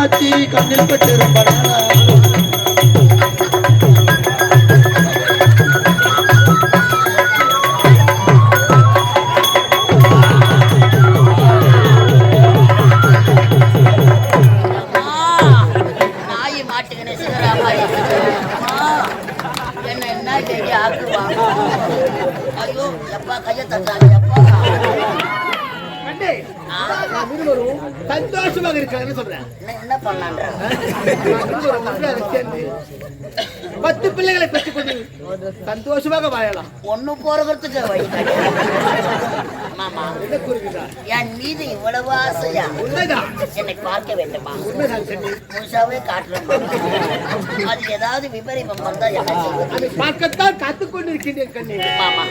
மீனாட்சி கண்ணில் பட்டிருப்பனால ஒண்ணு போறதுக்கு வழி. மாமா என் மீது இவ்வளவு ஆசையா? என்னை பார்க்க வேண்டுமா? முழுசாவே காட்டுறேன் அது ஏதாவது விபரீதம் வந்தா என்ன பார்க்கத்தான் காத்துக்கொண்டு இருக்கின்றேன் கண்ணி. மாமா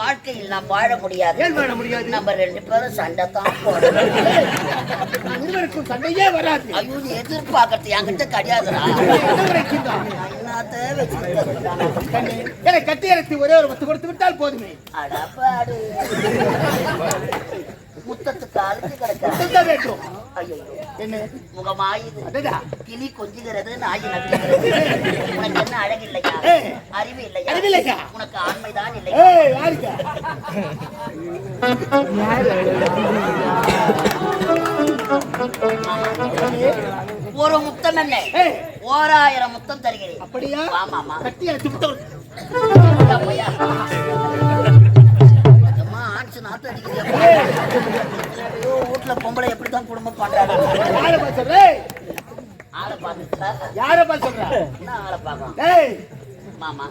வாழ்க்கையில் நாம் வாழ முடியாது. ஏன் வாழ முடியாது? நம்ம ரெண்டு பேரும் சண்டை தான் போடணும். நாம் இருவருக்கும் சண்டையே வராது. ஐயோ நீ எதிர்பார்க்கறது என்கிட்ட கிடையாதுடா. என்னத்த வச்சுருக்கா கண்ணி என்னை கட்டி அரைத்து ஒரே ஒரு முத்து கொடுத்து விட்டால் போதுமே. அடப்பாடு. முத்தத்துக்கு அழுத்தி கிடக்க. சொல்ல வேண்டும் ஐயோ என்ன? முகமாயுது அதடா கிளி கொஞ்சுகிறது நாய் உனக்கு என்ன அழகு இல்லையா. அறிவு இல்லையா? உனக்கு ஆண்மைதான் ஏய் யாருக்கா ஒரு முத்தம் என்ன? ஓராயிரம் முத்தம் தருகிறேன். அப்படியா? ஆமாமா கட்டி அரைத்து விட்டு எப்படித்தான் குடும்பம் பண்றாங்க. யாரை பார்த்து சொல்ற? ஏய், ஆளை பார்த்துட்டா யாரை பார்த்து சொல்ற? என்ன ஆளை பார்க்கலாம் ஏய் மாமா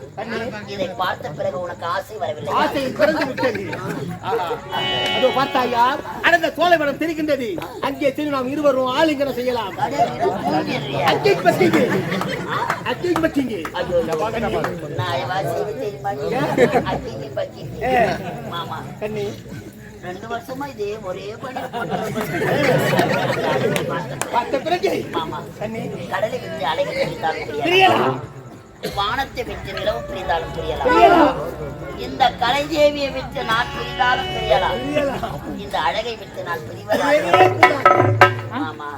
இதை பார்த்த பிறகு உனக்கு ஆசை வரவில்லை ஆசை பிறந்து விட்டது. ஆஹா. அதோ பார்த்தாயா அடர்ந்த சோலைவனம் தெரிகின்றது. அங்கே சென்று நாம் இருவரும் ஆலிங்கனம் செய்யலாம். அக்கி பத்திங்க அக்கி பத்திங்க ஐயோ, நான் வாசி தெரியுமா நீ? அக்கினி பக்கினி. ஏ. மாமா கண்ணி. ரெண்டு வருஷமா இதே ஒரே பணி பார்த்த பிறகு? கடலை விட்டு அலைகள் பிரிந்தாலும் புரியலாம். வானத்தை விட்டு நிலவு பிரிந்தாலும் புரியலாம். இந்த கலைதேவியை விட்டு நான் பிரிந்தாலும் பிரியலாம். இந்த அழகை விட்டு நான் பிரிவதாக. ஆமா.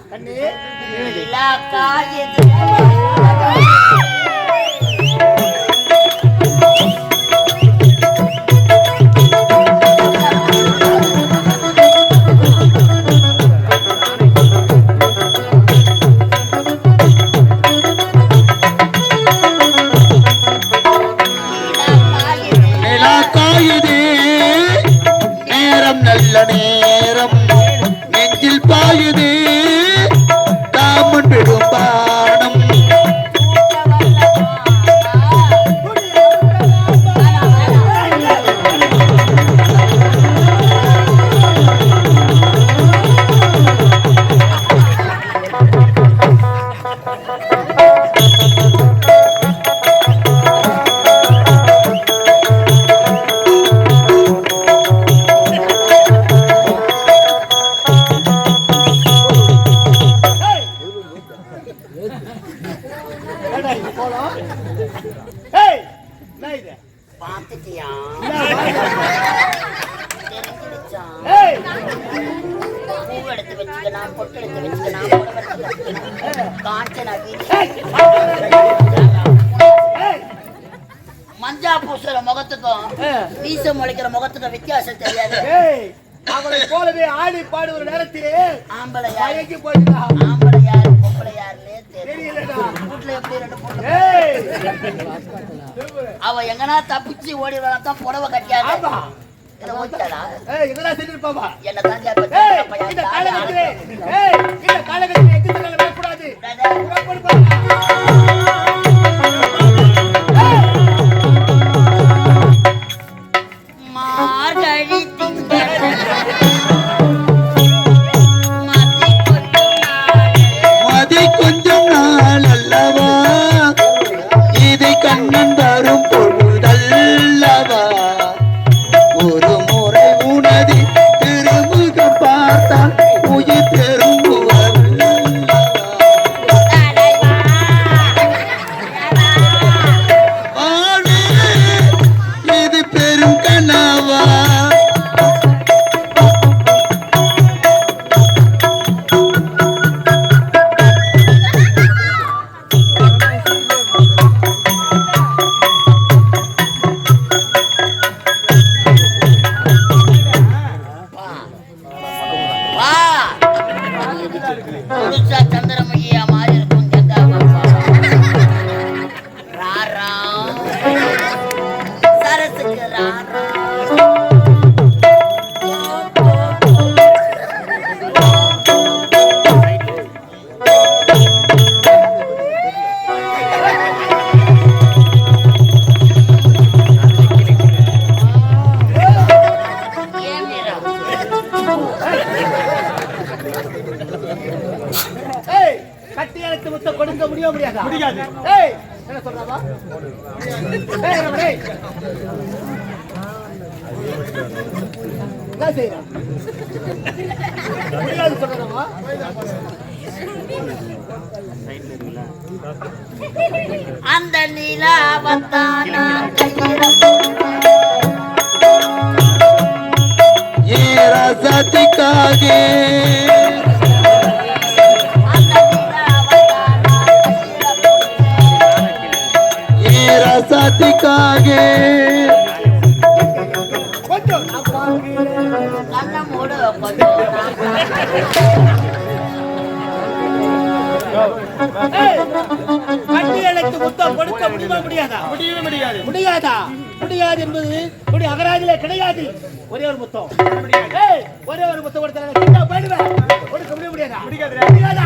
நிலா காயுது. அவ எங்கனா தப்பிச்சு ஓடி வரத்தான் புடவை கட்டியாது. ஆமா. என்ன கட்டியாரத்து முத்த கொடுக்க அந்த நிலாவத்தான? கையில கொஞ்சம் ஏய், வண்டி அழைத்து முத்தம் கொடுக்க முடியுமா முடியாதா? முடியவே முடியாது. முடியாதா? முடியாது என்பது இப்படி அகராதிலே கிடையாது. ஒரே ஒரு முத்தம். ஒரே ஒரு முத்தம் கொடுத்தா போயிடுவேன். கொடுக்க முடிய முடியாதா. முடியாதா?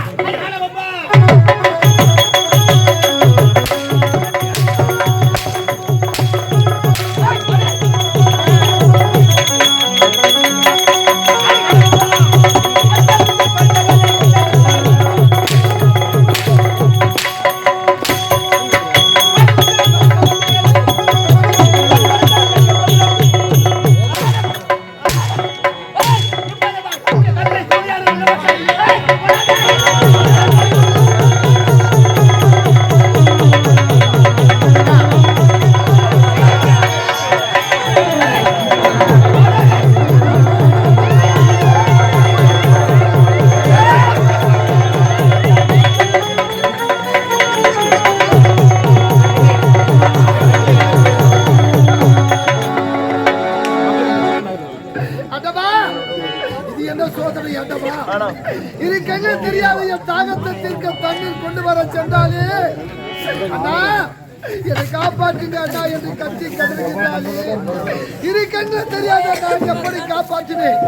கண்ணு தெரியாத நான் எப்படி காப்பாற்றினேன்?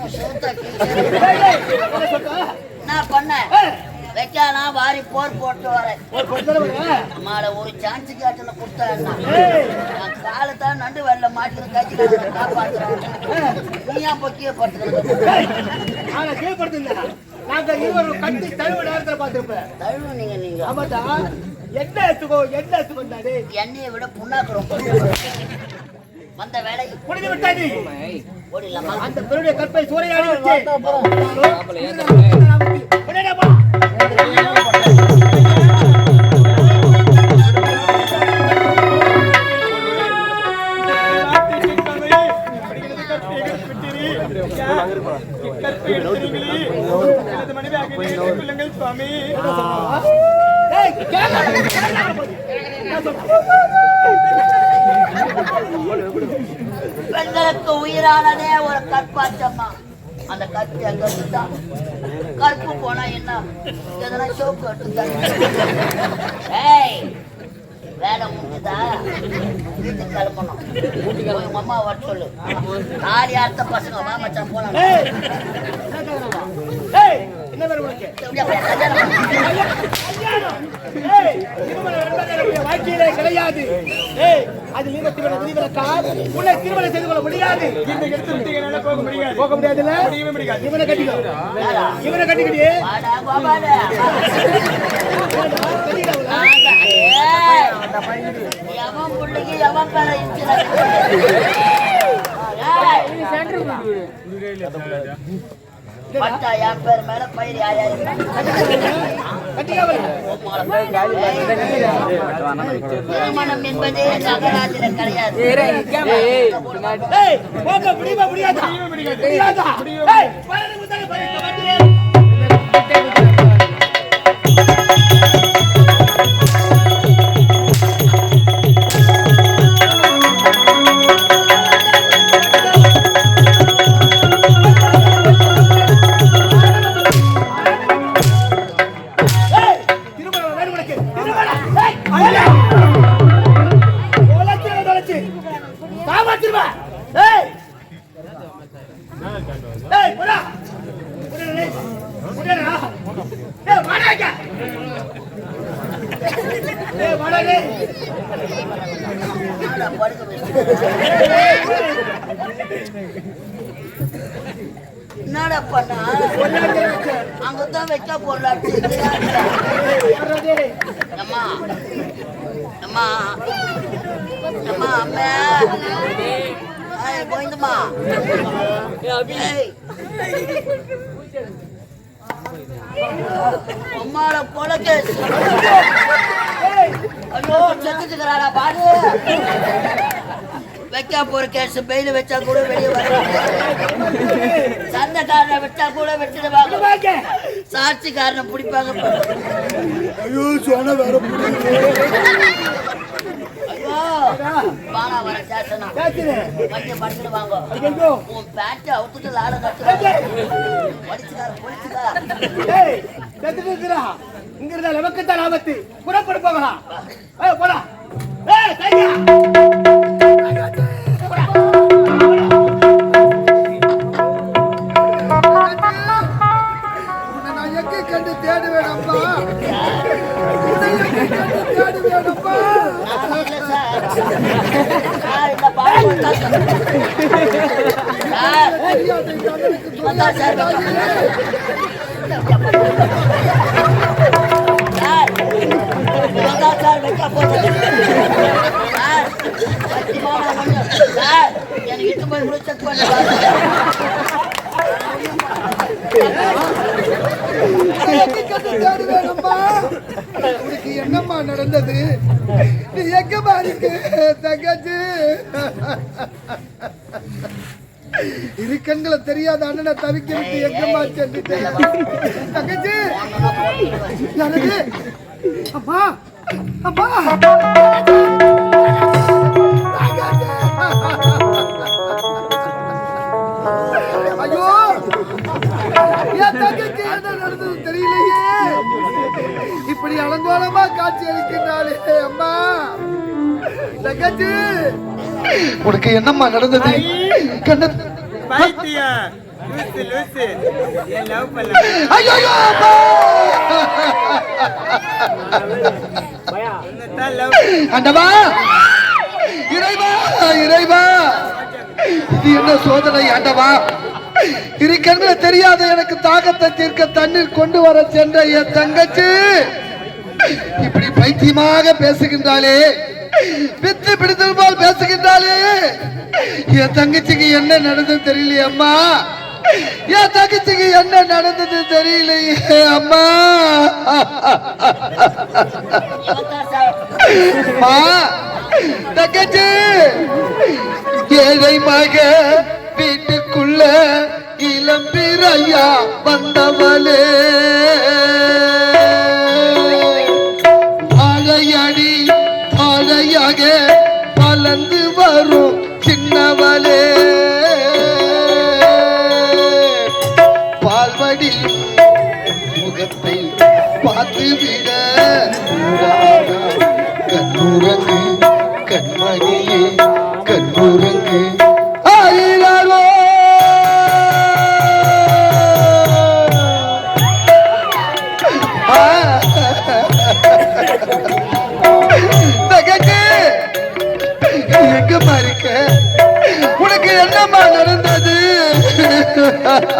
நான் சூத்த ஏய், ஏய், என்ன சொல்ற? என்ன பண்ண ஏய், வைக்கலாம் வாரி போர் போட்டு வரேன். அம்மாட ஒரு சான்ஸ் கேட்டுன்னு கொடுத்தா நான் காலத்தான் நண்டு வெள்ள மாட்டிக்கிற கட்சியில காப்பாத்துறேன் நீ ஏன் பொக்கிய படுத்துக்கிறது ஏய், நாங்க இருவரும் கத்தி தழுவ நேரத்துல பார்த்திருப்பேன். தழுவு நீங்க நீங்க ஆமாடா, என்ன சுகம், என்ன தானே? எண்ணெயை விட புண்ணாக்கு ரொம்ப வந்த வேலை முடிந்து விட்டாது. ஓடிடலாமா? அந்த பெருடைய கற்பை சூறையாடி. சுவாமி ஏய், கேட்கல, கேட்கல. என்ன சொல்ற? பெண்களுக்கு உயிரானதே ஒரு கற்பாச்சம்மா. அந்த கற்பு எங்க இருந்துதான் கருப்பு போனா என்ன? எதனா சோப்பு எடுத்து வேலை முடிஞ்சுதா? வீட்டுக்கு கிளம்பணும். உங்க அம்மா வர சொல்லு. நாலு அடுத்த பசங்க? வா மச்சான் போலாம். என்ன உனக்கு? வாழ்க்கையிலே கிடையாது. ஏய், அது நீபத்தி உன்னை திருமணம் செய்து கொள்ள முடியாது. போக முடியாது போக முடியாது. இவனை கட்டிக்கோ. இவனை எவன் எவன் பேரை பட்டா என் பேர் மேல பயிர் ஆயாயிரம் கட்டிக்கோ அவளை. திருமணம் என்பதே நகராஜில கிடையாது. முடியாதா என்னடா பண்ணா? அங்கதான் வைக்க போடலாம் வாடா டேய். அம்மா அம்மா அம்மா அம்மா. ஏய் அம்மால கொலை கேஸ் ஐயோ செத்துக்கிறாரா பாரு வைக்க போற கேஸ் பெயில் வச்சா கூட வெளியே வர சண்டைக்காரனை வச்சா கூட வெட்டிடுவாங்க வாங்க. சாட்சிக்காரனை பிடிப்பாங்க ஐயோ சொன்ன வேற வாடா வர பேசுறே. வண்டியை படிச்சிடுவாங்க எங்கோ? உன் பேட்டை அவுத்துட்டு லாட கட்டுறாங்க படிச்சுக்கார இருக்கிறா. இங்க இருந்தா நமக்குத்தான் ஆபத்து. புறப்பட்டு போகலாம். போடா. தையா. என்னம்மா நடந்தது? எங்கம்மா இருக்கு தங்கச்சி. இரு கண்களை தெரியாத அண்ணனை தவிக்க விட்டு எங்கம்மா சென்றுட்டேன் தங்கச்சி. அம்மா. அம்மா. அலங்கோலமா காட்சி அளிக்கின்றாளே அம்மா. தங்கச்சி உனக்கு என்னம்மா நடந்தது? கண்ண. பைத்தியம். லூசு லூசு. என் லவ் பண்ணல? ஐயோ அம்மா. தான் லவ்? ஆண்டவா இறைவா இறைவா. இது என்ன சோதனை ஆண்டவா இருக்கன்னு தெரியாத எனக்கு தாகத்தை தீர்க்க தண்ணீர் கொண்டு வர சென்ற என் தங்கச்சி. இப்படி பைத்தியமாக பேசுகின்றாளே. பித்து பிடித்திருப்பால் பேசுகின்றாலே பேசுகின்றாளே. என் தங்கச்சிக்கு என்ன நடந்தது தெரியலையே அம்மா. என் தங்கச்சிக்கு என்ன நடந்தது தெரியலையே அம்மா. அம்மா தங்கச்சி. ஏழை மக வீட்டுக்குள்ள இளம்பிரையா வந்தவளே.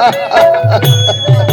ஹா ஹா ஹா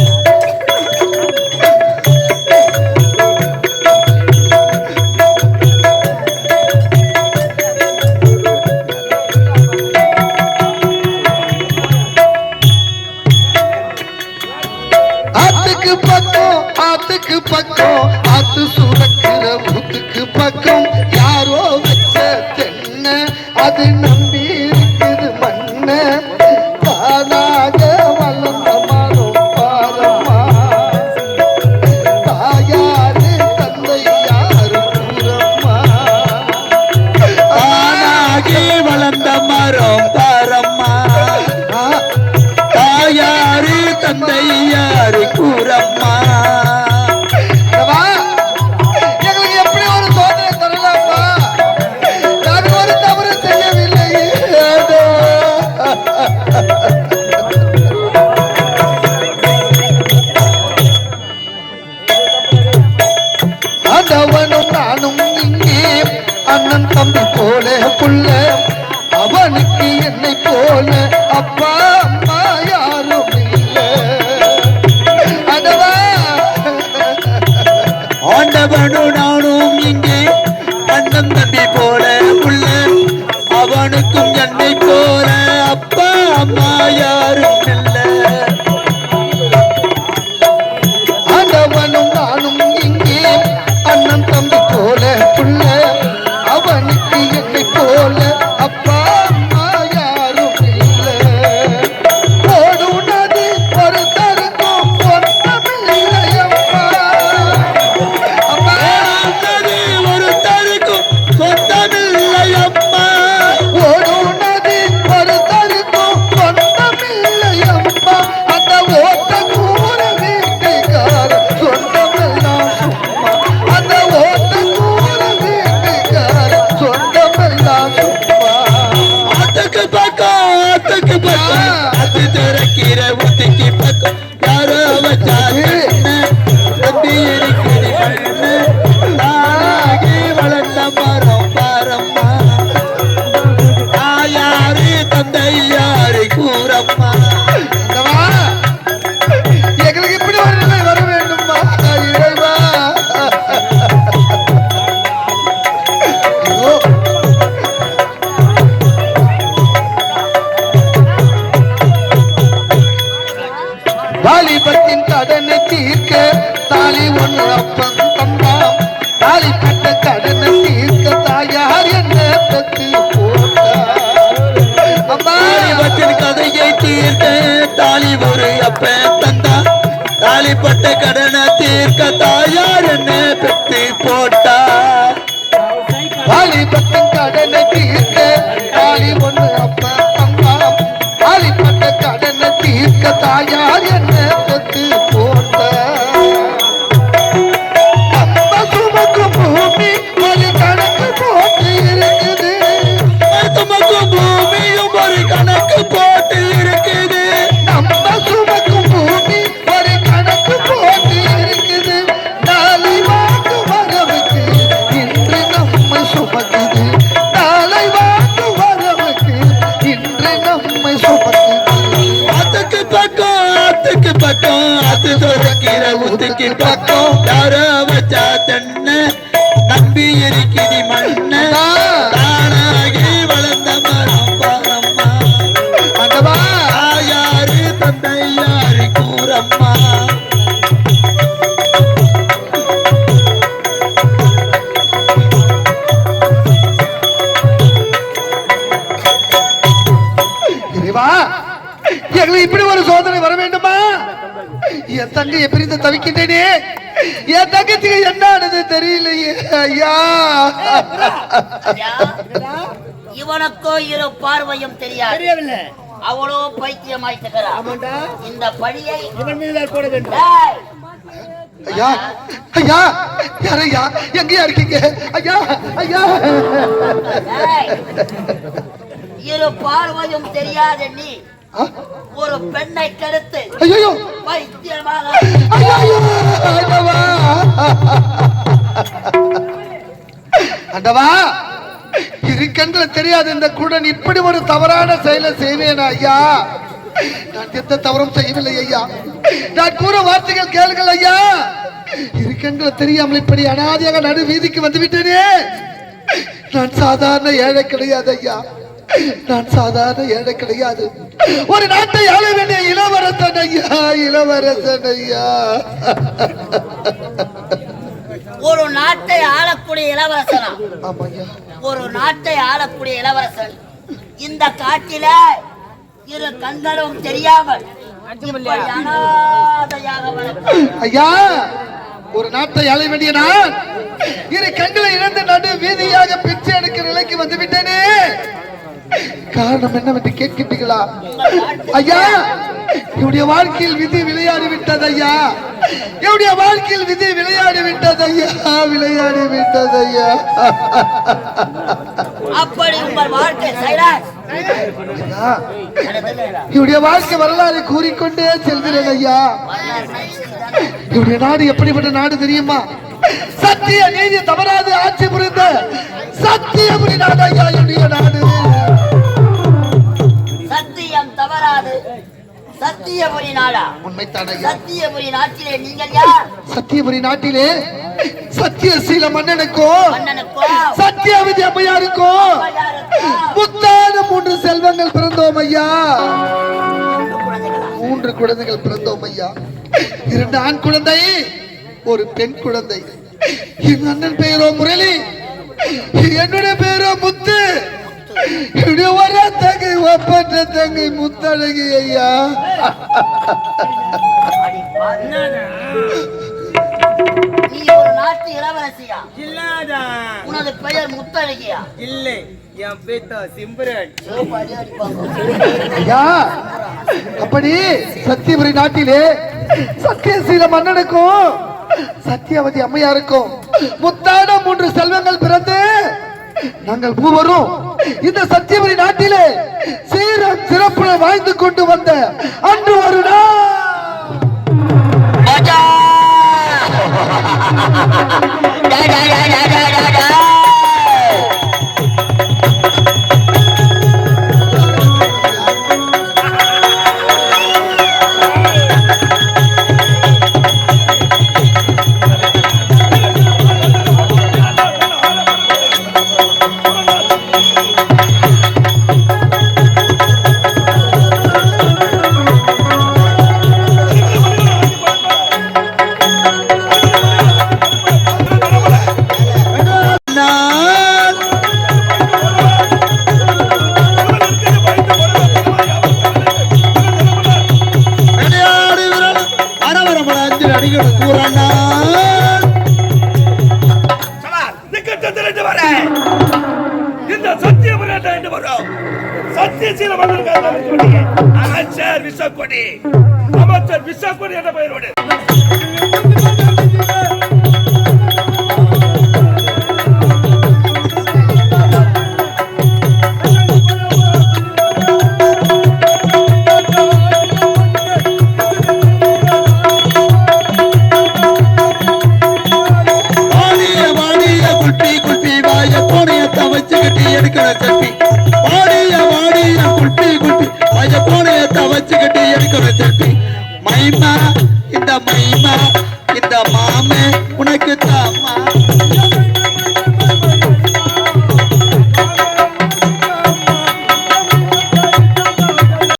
Baby, பூரப்ப என் தங்கையை பிரிந்து தவிக்கின்றேனே. என் தங்கச்சிக்கு என்னது தெரியலையே. ஐயா. இவனுக்கோ இரு பார்வையும் தெரியாது. தெரியவில்லை. அவளோ பைத்தியமாயிட்டுகிறான் இந்த பழியை இவன் மீது போட வேண்டும். ஐயா. ஐயா. யார் ஐயா எங்கேயா இருக்கீங்க? ஐயா. ஐயா. இரு பார்வையும் தெரியாத நீ. ஒரு பெண்ணை கெடுத்து ஐயோ வைத்தியமாக. ஐயோ ஆண்டவா. ஆண்டவா இரு கண்கள் தெரியாது இந்த குடன் இப்படி ஒரு தவறான செயலை செய்வேன் ஐயா. நான் எந்த தவறும் செய்யவில்லை ஐயா. நான் கூற வார்த்தைகள் கேளுங்கள் ஐயா. இரு கண்கள் தெரியாமல் இப்படி அனாதையாக நடு வீதிக்கு வந்து விட்டேனே நான் சாதாரண ஏழை கிடையாது ஐயா. நான் சாதாரண ஏழை கிடையாது. ஒரு நாட்டை ஆள வேண்டிய இளவரசன் ஐயா இளவரசன் ஐயா. ஒரு நாட்டை ஆளக்கூடிய இளவரசனா? ஒரு நாட்டை ஆளக்கூடிய இளவரசன். இந்த காட்டில இரு கண்களும் தெரியாமல். ஐயா ஒரு நாட்டை ஆள வேண்டிய நான் இரு கண்களை இழந்து நடு வீதியாக பிச்சை எடுக்கிற நிலைக்கு வந்து விட்டேனே காரணம் என்னவென்று கேட்கின்றீர்களா? ஐயா என்னுடைய வாழ்க்கையில் விதி விளையாடி விட்டது ஐயா. என்னுடைய வாழ்க்கையில் விதி விளையாடி விட்டது ஐயா. விளையாடி விட்டது ஐயா. அப்படி உங்கள் வாழ்க்கை ஐயா, என்னுடைய வாழ்க்கை வரலாறு கூறிக்கொண்டே செல்கிறேன் ஐயா. இவருடைய நாடு எப்படிப்பட்ட நாடு தெரியுமா? சத்திய நீதி தவறாது ஆட்சி புரிந்த சத்தியபுரி நாடு ஐயா என்னுடைய நாடு. சத்தியம் தவறாது. சத்தியபுரி நாடா? உண்மைத்தான் சத்தியபுரி நாட்டிலே நீங்கள் யார்? சத்தியபுரி நாட்டிலே சத்தியசீல மன்னனுக்கும் மன்னனுக்கோ சத்தியாவதி அம்மையாருக்கும் முத்தான மூன்று செல்வங்கள் பிறந்தோம் ஐயா. மூன்று குழந்தைகள் பிறந்தோம் ஐயா. இரண்டு ஆண் குழந்தை ஒரு பெண் குழந்தை. என் அண்ணன் பெயரோ முரளி. என்னுடைய பெயரோ முத்து. வர தங்கை ஒப்பற்ற தங்கை முத்தழகி ஐயா. நீ ஒரு நாட்டு இளவரசியா? இல்லாதா உனது பெயர் முத்தழகியா? இல்லை. என் பேத்தா சிம்பரன். அப்படி சத்தியபுரி நாட்டிலே சத்தியசீல மன்னனுக்கும் சத்தியவதி அம்மையாருக்கும் முத்தான மூன்று செல்வங்கள் பிறந்து நாங்கள் மூவரும் இந்த சத்தியவதி நாட்டிலே சீரம் சிறப்புடன் வாழ்ந்து கொண்டு வந்த அன்று ஒரு நாள். என்று. வரும் சத்தியசீல மன்னர்கள் அமைச்சர் விஸ்வக்கொடி அமைச்சர் விஸ்வக்கொடி என்ற பெயரோடு.